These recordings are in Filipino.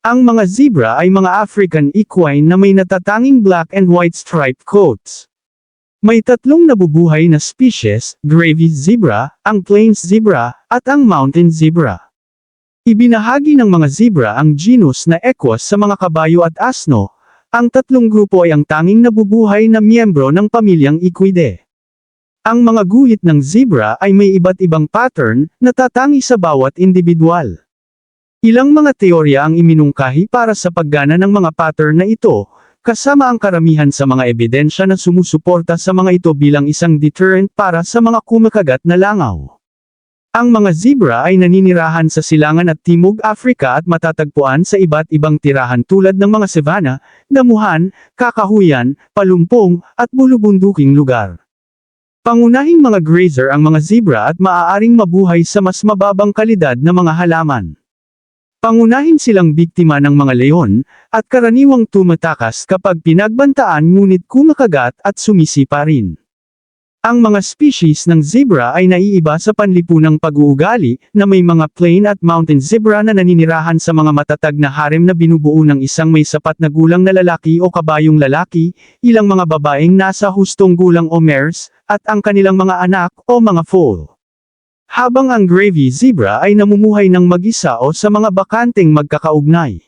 Ang mga zebra ay mga African equine na may natatanging black and white striped coats. May tatlong nabubuhay na species, gravy zebra, ang plains zebra, at ang mountain zebra. Ibinahagi ng mga zebra ang genus na Equus sa mga kabayo at asno. Ang tatlong grupo ay ang tanging nabubuhay na miyembro ng pamilyang Equidae. Ang mga guhit ng zebra ay may iba't ibang pattern na tatangi sa bawat individual. Ilang mga teorya ang iminungkahi para sa paggana ng mga pattern na ito, kasama ang karamihan sa mga ebidensya na sumusuporta sa mga ito bilang isang deterrent para sa mga kumakagat na langaw. Ang mga zebra ay naninirahan sa silangan at timog Afrika at matatagpuan sa iba't ibang tirahan tulad ng mga savanna, damuhan, kakahuyan, palumpong, at bulubunduking lugar. Pangunahing mga grazer ang mga zebra at maaaring mabuhay sa mas mababang kalidad na mga halaman. Pangunahin silang biktima ng mga leon, at karaniwang tumatakas kapag pinagbantaan ngunit kumakagat at sumisipa rin. Ang mga species ng zebra ay naiiba sa panlipunang pag-uugali, na may mga plain at mountain zebra na naninirahan sa mga matatag na harem na binubuo ng isang may sapat na gulang na lalaki o kabayong lalaki, ilang mga babaeng nasa hustong gulang o mares, at ang kanilang mga anak o mga foal. Habang ang gravy zebra ay namumuhay ng mag-isa o sa mga bakanteng magkakaugnay.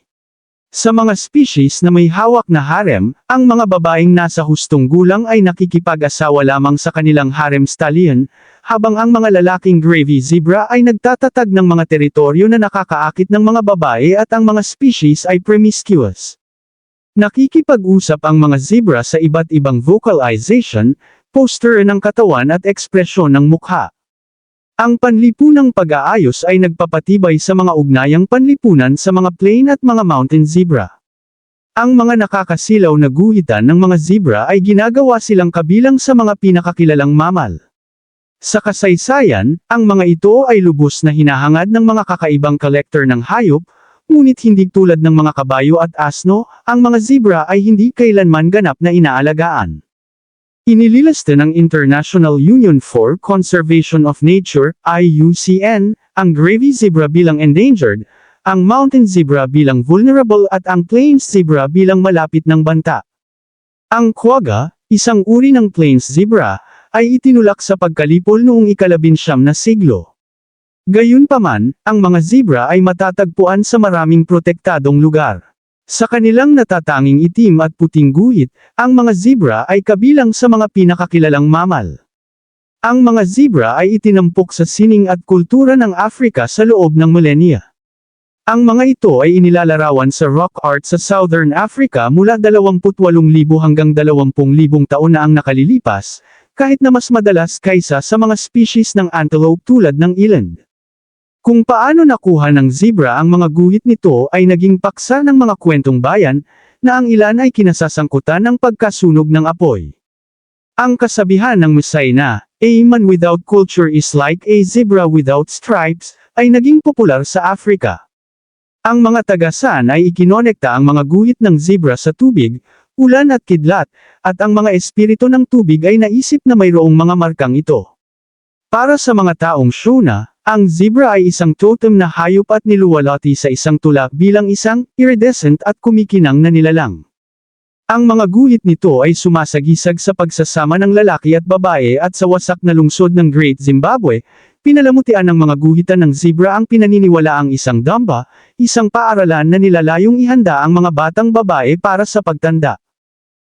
Sa mga species na may hawak na harem, ang mga babaeng nasa hustong gulang ay nakikipag-asawa lamang sa kanilang harem stallion, habang ang mga lalaking gravy zebra ay nagtatatag ng mga teritoryo na nakakaakit ng mga babae at ang mga species ay promiscuous. Nakikipag-usap ang mga zebra sa iba't ibang vocalization, poster ng katawan at ekspresyon ng mukha. Ang panlipunang pag-aayos ay nagpapatibay sa mga ugnayang panlipunan sa mga plain at mga mountain zebra. Ang mga nakakasilaw na guhitan ng mga zebra ay ginagawa silang kabilang sa mga pinakakilalang mamal. Sa kasaysayan, ang mga ito ay lubos na hinahangad ng mga kakaibang collector ng hayop, ngunit hindi tulad ng mga kabayo at asno, ang mga zebra ay hindi kailanman ganap na inaalagaan. Inililista ng International Union for Conservation of Nature, IUCN, ang gravy zebra bilang endangered, ang mountain zebra bilang vulnerable at ang plains zebra bilang malapit ng banta. Ang quagga, isang uri ng plains zebra, ay itinulak sa pagkalipol noong ikalabinsyam na siglo. Gayunpaman, ang mga zebra ay matatagpuan sa maraming protektadong lugar. Sa kanilang natatanging itim at puting guhit, ang mga zebra ay kabilang sa mga pinakakilalang mamal. Ang mga zebra ay itinampok sa sining at kultura ng Afrika sa loob ng milenya. Ang mga ito ay inilalarawan sa rock art sa Southern Africa mula 28,000 hanggang 20,000 taon na ang nakalilipas, kahit na mas madalas kaysa sa mga species ng antelope tulad ng eland. Kung paano nakuha ng zebra ang mga guhit nito ay naging paksa ng mga kwentong bayan, na ang ilan ay kinasasangkutan ng pagkasunog ng apoy. Ang kasabihan ng Masay na, A man without culture is like a zebra without stripes, ay naging popular sa Afrika. Ang mga tagasan ay ikinonekta ang mga guhit ng zebra sa tubig, ulan at kidlat, at ang mga espiritu ng tubig ay naisip na mayroong mga markang ito. Para sa mga taong Shona, ang zebra ay isang totem na hayop at niluwalhati sa isang tula bilang isang iridescent at kumikinang na nilalang. Ang mga guhit nito ay sumasagisag sa pagsasama ng lalaki at babae at sa wasak na lungsod ng Great Zimbabwe, pinalamutian ng mga guhitan ng zebra ang pinaniniwala ang isang damba, isang paaralan na nilalayong ihanda ang mga batang babae para sa pagtanda.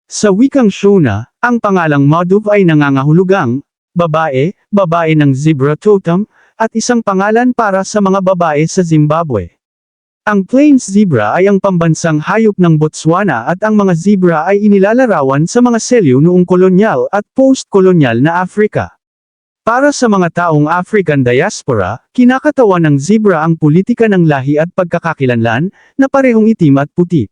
Sa wikang Shona, ang pangalang Maduv ay nangangahulugang, babae, babae ng zebra totem, at isang pangalan para sa mga babae sa Zimbabwe. Ang plains zebra ay ang pambansang hayop ng Botswana at ang mga zebra ay inilalarawan sa mga selyo noong kolonyal at post-kolonyal na Afrika. Para sa mga taong African diaspora, kinakatawan ng zebra ang politika ng lahi at pagkakakilanlan, na parehong itim at puti.